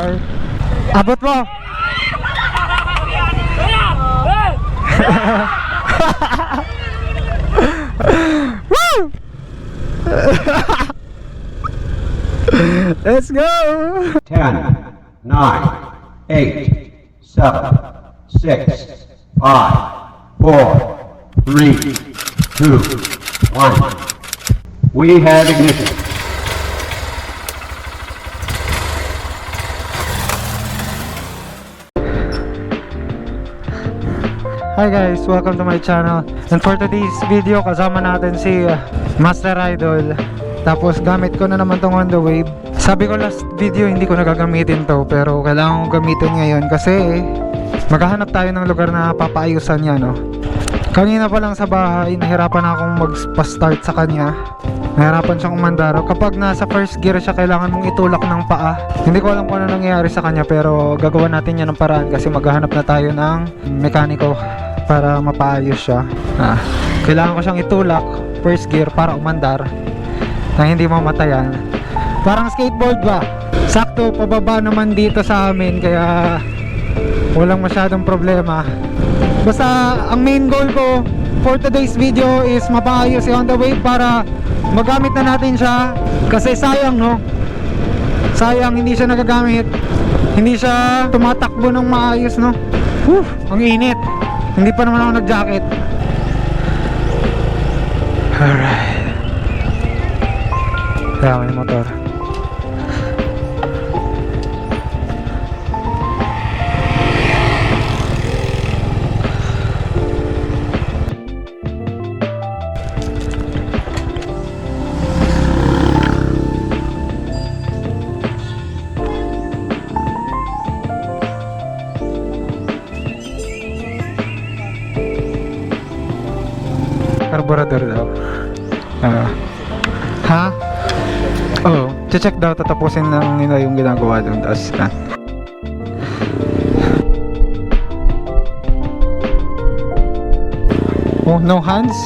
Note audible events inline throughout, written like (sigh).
Car. Abot mo. (laughs) Let's go! 10, 9, 8, 7, 6, 5, 4, 3, 2, 1. We have ignition. Hi guys, welcome to my channel And for today's video, kasama natin si uh, Master Idol Tapos gamit ko na naman tong Honda Wave Sabi ko last video, hindi ko na gagamitin to Pero kailangan kong gamitin ngayon kasi Maghahanap tayo ng lugar na papaayusan niya no Kanina pa lang sa bahay, nahirapan akong mag-start sa kanya. Nahirapan siyang umandar. Kapag nasa first gear siya, kailangan mong itulak ng paa. Hindi ko alam kung ano nangyayari sa kanya Pero gagawa natin yan ng paraan Kasi maghahanap na tayo ng mekaniko Para mapaayos siya. Ah, Kailangan ko siyang itulak First gear para umandar Na hindi mamatayan. Parang skateboard ba? Sakto, pababa naman dito sa amin Kaya walang masyadong problema Basta ang main goal ko for today's video is mapaayos si Honda Wave para magamit na natin siya. Kasi sayang no? Sayang hindi siya nagagamit. Hindi siya tumatakbo ng maayos no? Whew, ang init. Hindi pa naman ako nag jacket alright. Kaya may motor Carburetor daw. Ah. ha? Oo. Oh, check daw tatapusin lang nila yung ginagawa doon. Tapos na. Oh, no hands?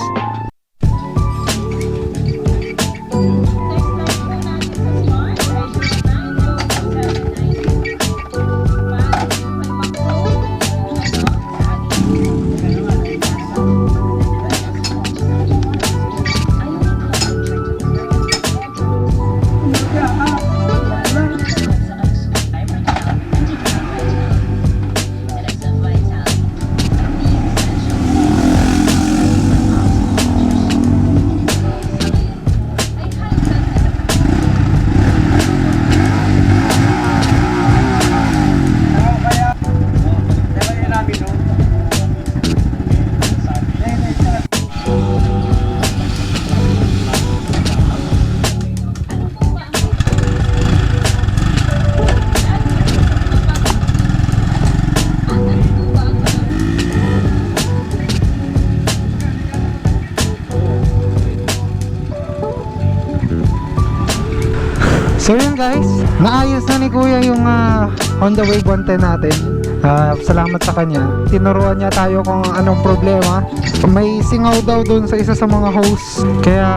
So yun guys, naayos na ni Kuya yung ah, Honda Wave 110 natin. Ah, salamat sa kanya. Tinuruan niya tayo kung anong problema. May singaw daw dun sa isa sa mga host. Kaya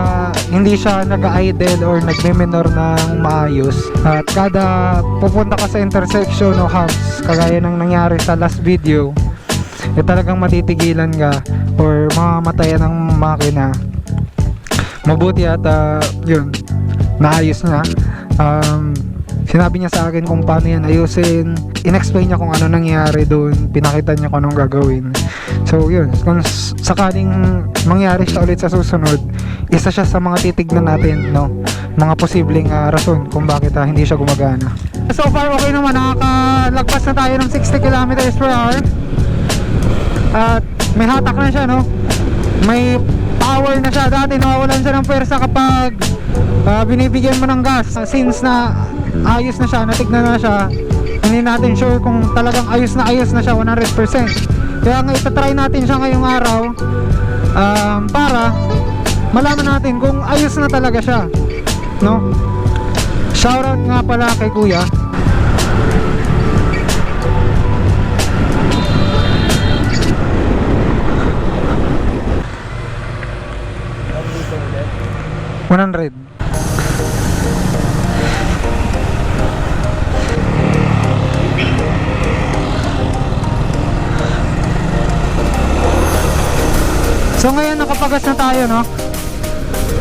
hindi siya nag-idle or nagme-minor ng maayos. At kada pupunta ka sa intersection o humps, kagaya ng nangyari sa last video, eh talagang matitigilan ka or mamamatayan ng makina. Mabuti at ah, yun, naayos niya. Um, sinabi niya sa akin kung paano yan ayusin. In-explain niya kung ano nangyari doon. Pinakita niya kung anong gagawin. So, yun. Kung sakaling mangyari siya ulit sa susunod, isa siya sa mga titignan natin, no? Mga posibleng ah, rason kung bakit ah, hindi siya gumagana. So far, okay naman. Nakakalagpas na tayo ng 60 km per hour. At may hatak na siya, no? May power na siya. Dati nawawalan siya ng pwersa kapag uh, binibigyan mo ng gas. Ah, since na ayos na siya natignan na siya hindi natin sure kung talagang ayos na ayos na siya 100% kaya nga itatry natin siya ngayong araw um, para malaman natin kung ayos na talaga siya no? Shoutout nga pala kay kuya. One hundred. So ngayon nakapagas na tayo no.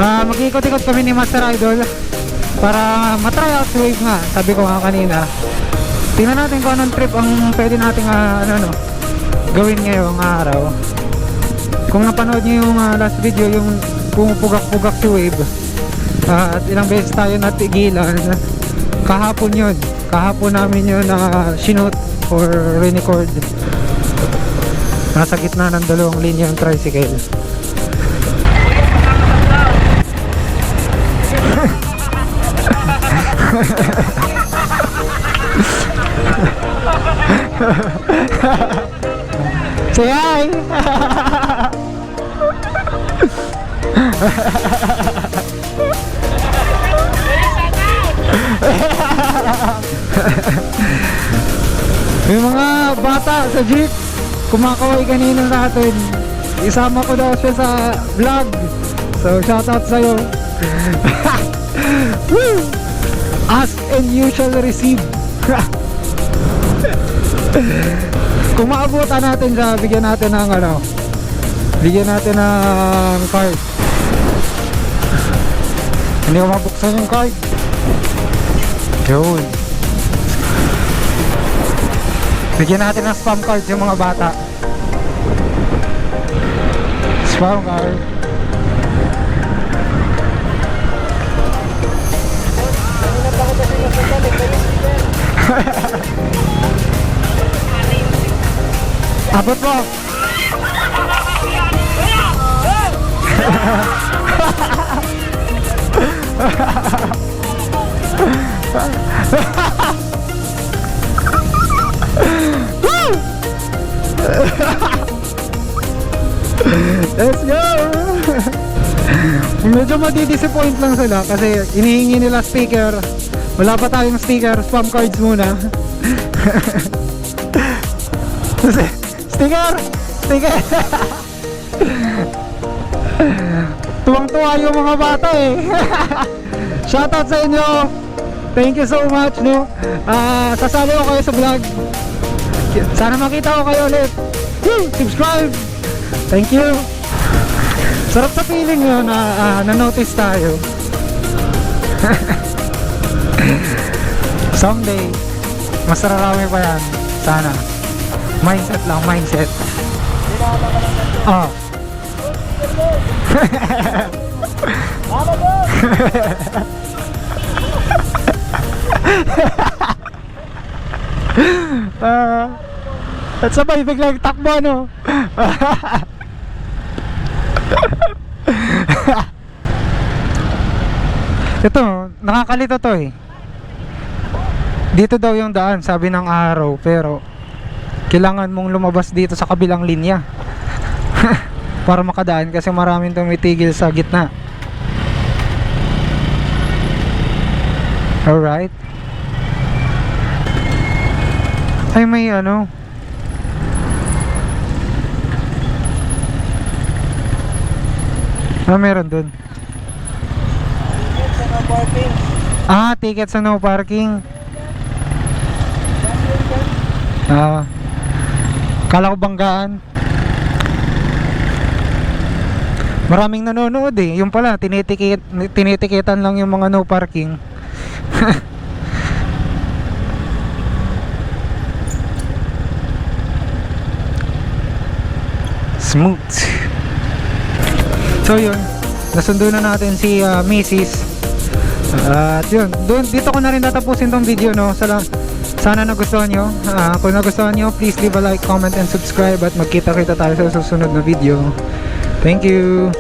Ah, mag-ikot-ikot kami ni Master Idol para matry out Wave nga. Sabi ko nga kanina. Tingnan natin kung anong trip ang pwede nating ah, ano no gawin ngayong araw. Kung napanood niyo yung ah, last video yung pumupugak-pugak si Wave ah, at ilang beses tayo natigilan kahapon yun kahapon namin yun na shinoot or record nasa gitna ng dalawang linya yung tricycle Say hi! May mga bata sa jeep kumakaway kanina sa atin. Isama ko daw siya sa vlog. So shoutout sa'yo. (laughs) Woo! Ask and you shall receive. (laughs) Kung maabutan natin siya, bigyan natin ng ano, bigyan natin ng card. (laughs) Hindi ko mabuksan yung card. Yun. Bigyan natin ng spam card yung mga bata. Spam card. (laughs) Abot mo. (laughs) Let's go! (laughs) Medyo madi-disappoint lang sila kasi inihingi nila sticker. Wala pa tayong sticker, spam cards muna. (laughs) sticker! Sticker! (laughs) Tuwang-tuwa yung mga bata eh. Shoutout sa inyo. Thank you so much, no. Ah, sasali ko kayo sa vlog. Sana makita ko kayo ulit. Woo! Subscribe. Thank you. Sarap sa feeling yun na ah, na-notice tayo. (laughs) Someday, mas marami pa yan. Sana. Mindset lang, mindset. Oh. (laughs) Ah, at sabay biglang takbo no. (laughs) Ito, nakakalito to eh. Dito daw yung daan, sabi ng araw, pero kailangan mong lumabas dito sa kabilang linya. (laughs) Para makadaan kasi maraming tumitigil sa gitna. Alright. Ay may ano. Ah, meron dun. Ah, ticket sa no parking. Ah. Kala ko banggaan. Maraming nanonood eh. Yung pala, tinitikit, tinitikitan lang yung mga no parking. (laughs) Smooth. So yun, nasundo na natin si uh, Mrs. At yun, doon, dito ko na rin tatapusin tong video no. Sala, sana nagustuhan nyo. Ah, kung nagustuhan nyo, please leave a like, comment, and subscribe at magkita-kita tayo sa susunod na video. Thank you!